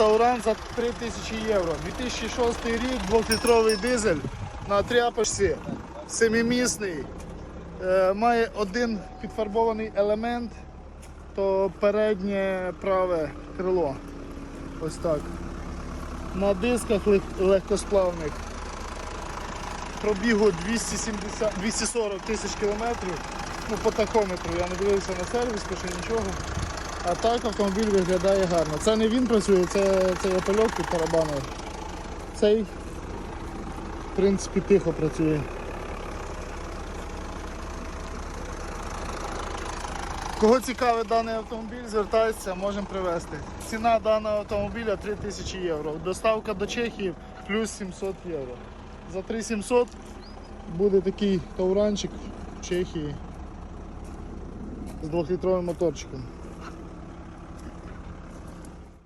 Тауран за 3 тисячі євро. 2006 рік, 2-літровий дизель на тряпочці, семимісний. Е, має один підфарбований елемент, то переднє праве крило. Ось так. На дисках лег- легкосплавних. Пробігу 270, 240 тисяч кілометрів. Ну, по такометру. Я не дивився на сервіс, то ще нічого. А так автомобіль виглядає гарно. Це не він працює, це цей опельок під тарабаною. Цей, в принципі, тихо працює. Кого цікавить даний автомобіль, звертайтеся, можемо привезти. Ціна даного автомобіля 3000 євро. Доставка до Чехії плюс 700 євро. За 3700 буде такий тауранчик в Чехії з 2-літровим моторчиком.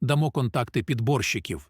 дамо контакти підборщиків.